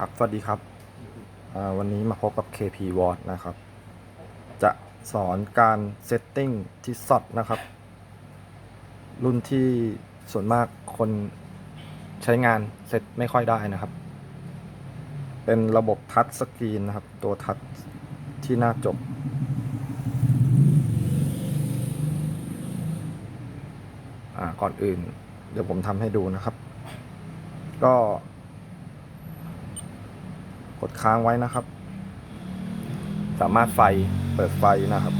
ครับ สวัสดีครับอ่าวันนี้มาพบกับ KP Ward นะครับ จะสอนการเซตติ้งที่สดนะครับ รุ่นที่ส่วนมากคนใช้งานเซตไม่ค่อยได้นะครับ เป็นระบบทัชสกรีนนะครับ ตัวทัชที่หน้าจบอ่าก่อนอื่น เดี๋ยวผมทำให้ดูนะครับ ก็ ค้างไว้นะครับ สามารถไฟเปิดไฟนะครับ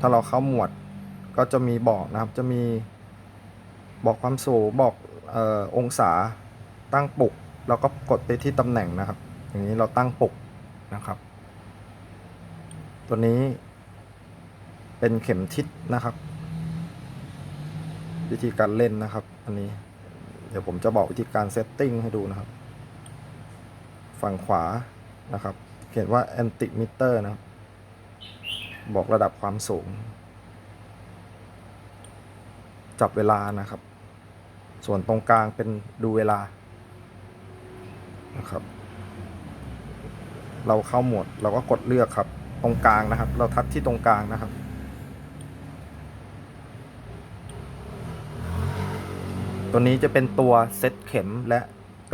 ถ้าเราเข้าหมวดก็จะมีบอกนะครับ จะมีบอกความสูงบอกออองศาตั้งปลุกแล้วก็กดไปที่ตำแหน่งนะครับ อย่างนี้เราตั้งปลุกนะครับ ตัวนี้เป็นเข็มทิศนะครับ วิธีการเล่นนะครับ อันนี้ เดี๋ยวผมจะบอกวิธีการเซตติ้งให้ดูนะครับ ฝั่งขวานะครับ เขียนว่า anti meter นะครับ บอกระดับความสูง จับเวลานะครับ ส่วนตรงกลางเป็นดูเวลานะครับ เราเข้าโหมดเราก็กดเลือกครับ ตรงกลางนะครับ เราทัดที่ตรงกลางนะครับตัวนี้จะเป็นตัวเซตเข็มและ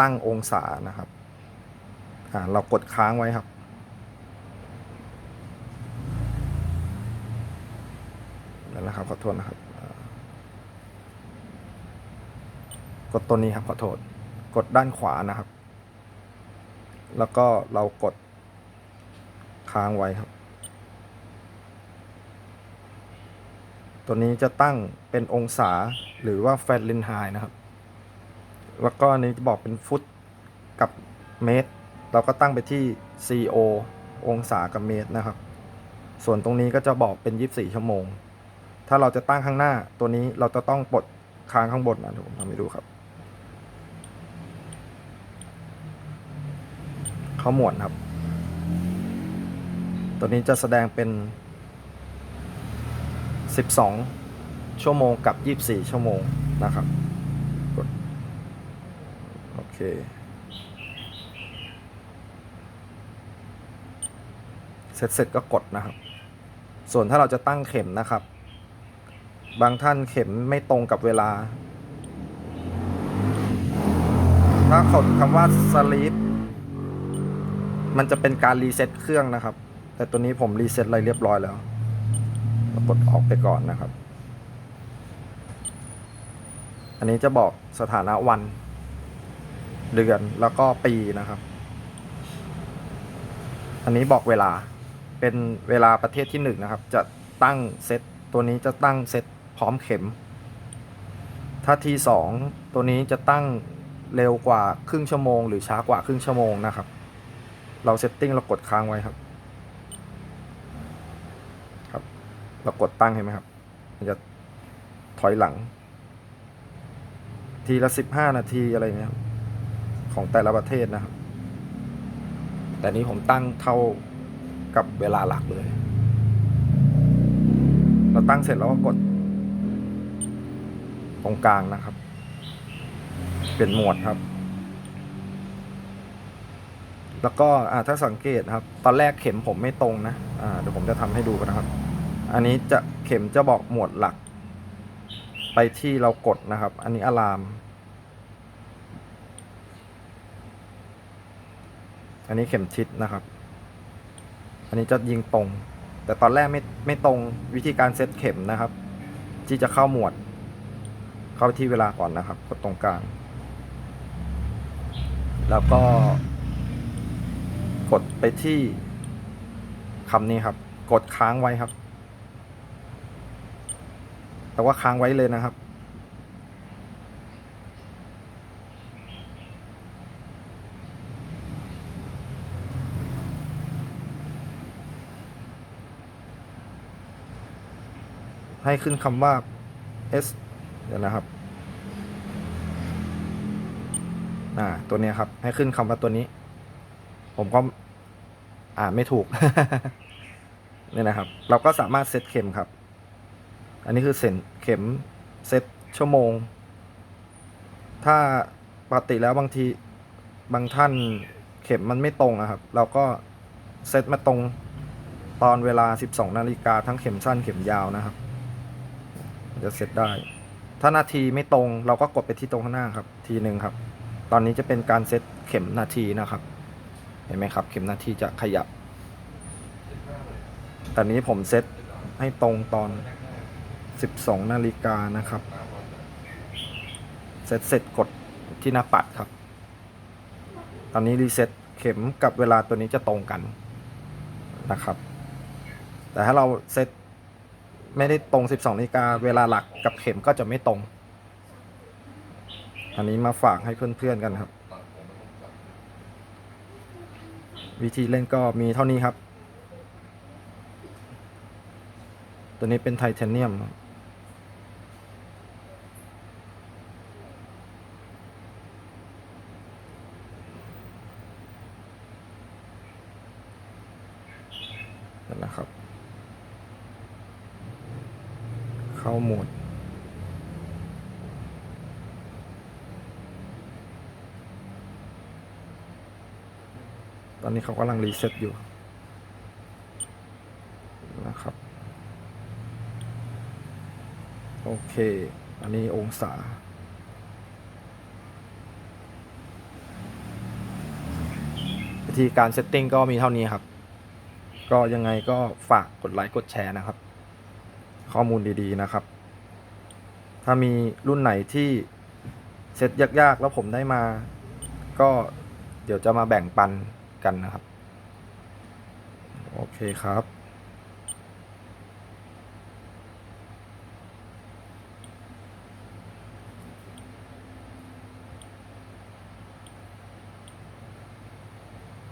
ตั้งองศานะครับ เรากดค้างไว้ครับ นั่นนะครับขอโทษนะครับ กดตัวนี้ครับขอโทษ กดด้านขวานะครับ แล้วก็เรากดค้างไว้ครับ ตัวนี้จะตั้งเป็นองศาหรือว่าเฟรนลินไฮนะครับ แล้วก็อันนี้จะบอกเป็นฟุตกับเมตร เราก็ตั้งไปที่ CO องศากับเมตรนะครับ ส่วนตรงนี้ก็จะบอกเป็น 24 ชั่วโมง ถ้าเราจะตั้งข้างหน้าตัวนี้เราจะต้องปลดค้างข้างบนนะผมทำให้ดูครับเข้าหมวดครับ ตัวนี้จะแสดงเป็น 12 ชั่วโมงกับ 24 ชั่วโมงนะครับกดโอเค เสร็จเสร็จก็กดนะครับ ส่วนถ้าเราจะตั้งเข็มนะครับ บางท่านเข็มไม่ตรงกับเวลา ถ้ากดคำว่า sleep มันจะเป็นการรีเซ็ตเครื่องนะครับ แต่ตัวนี้ผมรีเซ็ตอะไรเรียบร้อยแล้วกดออกไปก่อนนะครับ อันนี้จะบอกสถานะวัน เดือนแล้วก็ปีนะครับ อันนี้บอกเวลา เป็นเวลาประเทศที่หนึ่งนะครับ จะตั้งเซตตัวนี้จะตั้งเซตพร้อมเข็ม ถ้าทีสองตัวนี้จะตั้งเร็วกว่าครึ่งชั่วโมง หรือช้ากว่าครึ่งชั่วโมงนะครับ เราเซตติ้งเรากดค้างไว้ครับครับ เรากดตั้งเห็นไหมครับ มันจะถอยหลัง ทีละสิบห้านาทีอะไรเงี้ยของแต่ละประเทศนะครับ แต่นี้ผมตั้งเท่า กับเวลาหลักเลย เราตั้งเสร็จแล้วก็กด ตรงกลางนะครับ เปลี่ยนโหมดครับ แล้วก็อ่าถ้าสังเกตครับ ตอนแรกเข็มผมไม่ตรงนะอ่าเดี๋ยวผมจะทำให้ดูกันนะครับ อันนี้จะเข็มจะบอกหมวดหลัก ไปที่เรากดนะครับ อันนี้อะลามอันนี้เข็มทิศนะครับ นนี้จะยิงตรง แต่ตอนแรกไม่ไม่ตรงวิธีการเซตเข็มนะครับ ที่จะเข้าหมวด เข้าไปที่เวลาก่อนนะครับกดตรงกลาง แล้วก็ กดไปที่คำนี้ครับ กดค้างไว้ครับ แต่ว่าค้างไว้เลยนะครับ ให้ขึ้นคำว่า S เดี๋ยวนะครับอ่าตัวนี้ครับ ให้ขึ้นคำว่าตัวนี้ ผมก็อ่านไม่ถูกเนี่ยนะครับ เราก็สามารถเซตเข็มครับ อันนี้คือเซนเข็มเซตชั่วโมง ถ้าปกติแล้วบางทีบางท่านเข็มมันไม่ตรงอะครับ เราก็เซตมาตรงตอนเวลา 12 นาฬิกาทั้งเข็มสั้นเข็มยาวนะครับ จะเซตได้ ถ้านาทีไม่ตรงเราก็กดไปที่ตรงข้างหน้าครับ ทีหนึ่งครับ ตอนนี้จะเป็นการเซตเข็มนาทีนะครับ เห็นไหมครับ เข็มนาทีจะขยับ ตอนนี้ผมเซตให้ตรงตอน 12 นาฬิกานะครับ เซตเสร็จกดที่หน้าปัดครับ ตอนนี้รีเซ็ตเข็มกับเวลาตัวนี้จะตรงกันนะครับ แต่ถ้าเราเซต ไม่ได้ตรง 12นาฬิกาเวลาหลักกับเข็มก็จะไม่ตรง อันนี้มาฝากให้เพื่อนๆกันครับ วิธีเล่นก็มีเท่านี้ครับ ตัวนี้เป็นไทเทเนียมนะครับ เข้าโหมด ตอนนี้เขากำลังรีเซ็ตอยู่นะครับ โอเค อันนี้องศาวิธีการเซตติ้งก็มีเท่านี้ครับ ก็ยังไงก็ฝากกดไลค์กดแชร์นะครับ ข้อมูลดีๆนะครับ ถ้ามีรุ่นไหนที่เซตยากๆ แล้วผมได้มา ก็เดี๋ยวจะมาแบ่งปันกันนะครับ โอเคครับ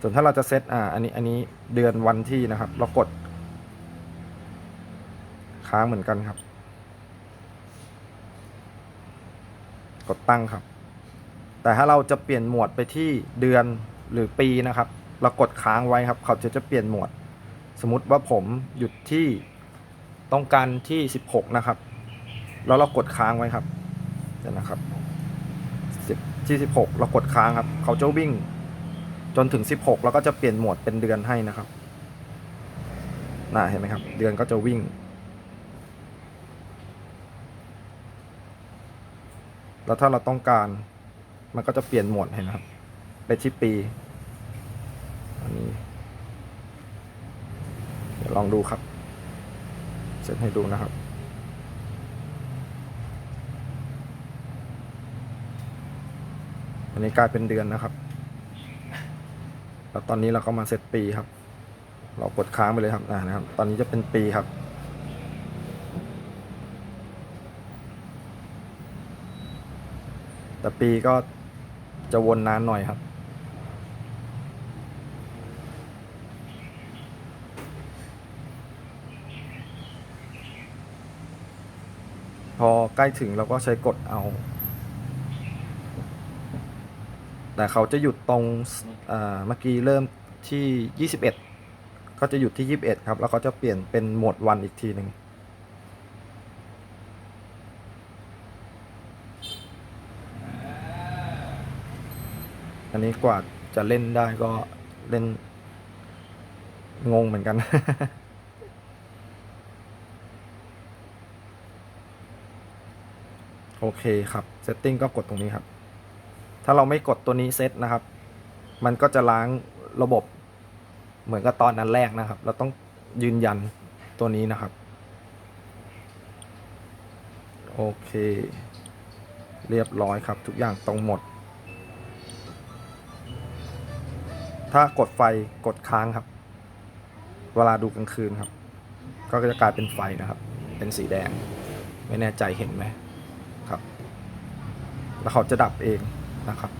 ส่วนถ้าเราจะเซตอ่า อันนี้ อันนี้เดือนวันที่นะครับ เรากด ค้างเหมือนกันครับ กดตั้งครับ แต่ถ้าเราจะเปลี่ยนหมวดไปที่เดือนหรือปีนะครับ เรากดค้างไว้ครับ เขาจะจะเปลี่ยนหมวด สมมติว่าผมหยุดที่ต้องการที่ 16 นะครับ แล้วเรากดค้างไว้ครับเดี๋ยวนะครับที่ 16 เรากดค้างครับ เขาจะวิ่ง จนถึง 16 แล้วก็จะเปลี่ยนหมวดเป็นเดือนให้นะครับน่าเห็นไหมครับ เดือนก็จะวิ่ง แล้วถ้าเราต้องการ มันก็จะเปลี่ยนโหมดเห็นไหมครับไปที่ปีอันนี้เดี๋ยวลองดูครับเซตให้ดูนะครับอันนี้กลายเป็นเดือนนะครับ แล้วตอนนี้เราก็มาเซตปีครับ เรากดค้างไปเลยครับนะครับ ตอนนี้จะเป็นปีครับ แต่ปีก็จะวนนานหน่อยครับ พอใกล้ถึงเราก็ใช้กดเอา แต่เขาจะหยุดตรงเมื่อกี้เริ่มที่ 21 ก็จะหยุดที่ 21 ครับ แล้วเขาจะเปลี่ยนเป็นโหมดวันอีกทีหนึ่ง อันนี้กว่าจะเล่นได้ก็เล่น งงเหมือนกัน โอเคครับเซตติ้งก็กดตรงนี้ครับ ถ้าเราไม่กดตัวนี้เซตนะครับ มันก็จะล้างระบบเหมือนกับตอนนั้นแรกนะครับ เราต้องยืนยันตัวนี้นะครับ โอเค เรียบร้อยครับ ทุกอย่างตรงหมด ถ้ากดไฟกดค้างครับ เวลาดูกลางคืนครับ ก็จะกลายเป็นไฟนะครับ เป็นสีแดง ไม่แน่ใจเห็นไหมครับ แล้วเขาจะดับเองนะครับ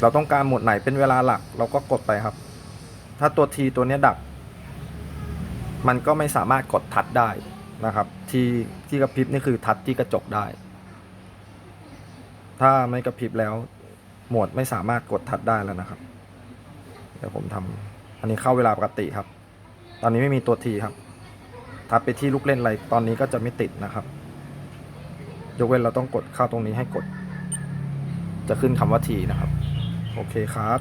เราต้องการหมดไหนเป็นเวลาหลัก เราก็กดไปครับ ถ้าตัวทีตัวนี้ดับ มันก็ไม่สามารถกดทัดได้นะครับ ที่ที่กระพริบนี่คือทัดที่กระจกได้ ถ้าไม่กระพริบแล้ว โหมดไม่สามารถกดทัดได้แล้วนะครับ เดี๋ยวผมทำอันนี้เข้าเวลาปกติครับ ตอนนี้ไม่มีตัวทีครับ ทัดไปที่ลูกเล่นอะไรตอนนี้ก็จะไม่ติดนะครับ ยกเว้นเราต้องกดเข้าตรงนี้ให้กด จะขึ้นคำว่าทีนะครับ โอเคครับ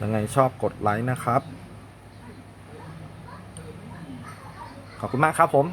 ยังไงชอบกดไลค์นะครับ ขอบคุณมากครับผม